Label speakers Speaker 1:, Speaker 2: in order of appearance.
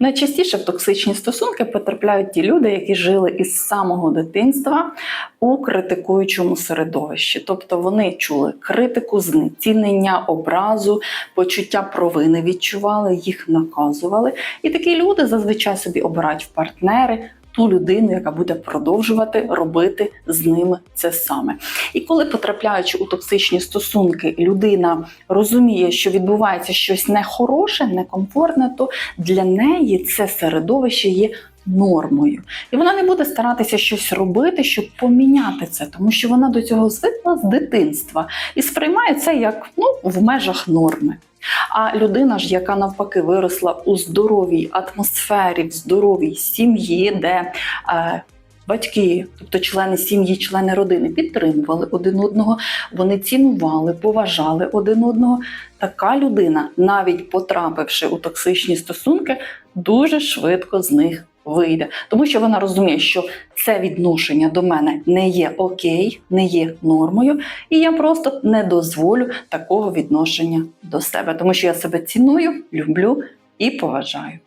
Speaker 1: Найчастіше в токсичні стосунки потрапляють ті люди, які жили із самого дитинства у критикуючому середовищі. Тобто вони чули критику, знецінення, образу, почуття провини відчували, їх наказували. І такі люди зазвичай собі обирають в партнери. Ту людину, яка буде продовжувати робити з ними це саме. І коли потрапляючи у токсичні стосунки, людина розуміє, що відбувається щось нехороше, некомфортне, то для неї це середовище є нормою. І вона не буде старатися щось робити, щоб поміняти це, тому що вона до цього звикла з дитинства і сприймає це як ну, в межах норми. А людина ж, яка навпаки виросла у здоровій атмосфері, в здоровій сім'ї, де е, батьки, тобто члени сім'ї, члени родини, підтримували один одного, вони цінували, поважали один одного. Така людина, навіть потрапивши у токсичні стосунки, дуже швидко з них вийде, тому що вона розуміє, що це відношення до мене не є окей, не є нормою, і я просто не дозволю такого відношення до себе, тому що я себе ціную, люблю і поважаю.